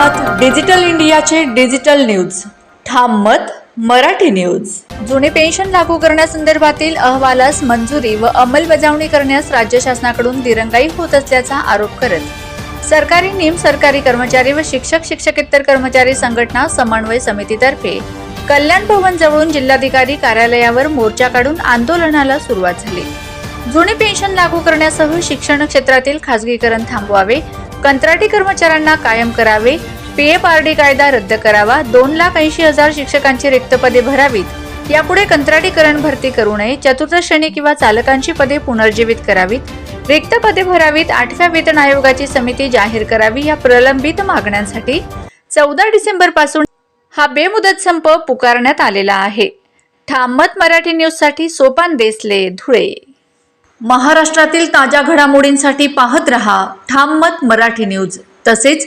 मत डिजिटल इंडियाचे digital news. ठाम मत मराठी न्यूज. जुने पेन्शन लागू करण्यासंदर्भातील अहवालास मंजुरी व अंमलबजावणी करण्यास राज्य शासनाकडून दिरंगाई होत असल्याचा आरोप करत सरकारी निम सरकारी कर्मचारी व शिक्षक शिक्षकेतर कर्मचारी संघटना समन्वय समितीतर्फे कल्याण भवन जवळून जिल्हाधिकारी कार्यालयावर मोर्चा काढून आंदोलनाला सुरुवात झाली. जुने पेन्शन लागू करण्यासह शिक्षण क्षेत्रातील खासगीकरण थांबवावे कंत्राटी कर्मचाऱ्यांना कायम करावे पीएफआरडी कायदा रद्द करावा दोन लाख ऐंशी हजार शिक्षकांची रिक्त पदे भरावीत यापुढे कंत्राटीकरण भरती करू नये चतुर्थ श्रेणी किंवा चालकांची पदे पुनर्जीवित करावीत रिक्त पदे भरावीत आठव्या वेतन आयोगाची समिती जाहीर करावी या प्रलंबित मागण्यांसाठी चौदा डिसेंबरपासून हा बेमुदत संप पुकारण्यात आलेला आहे. ठामत मराठी न्यूजसाठी सोपान देसले धुळे. महाराष्ट्रातील ताज्या घडामोडींसाठी पाहत रहा ठाम मत मराठी न्यूज. तसेच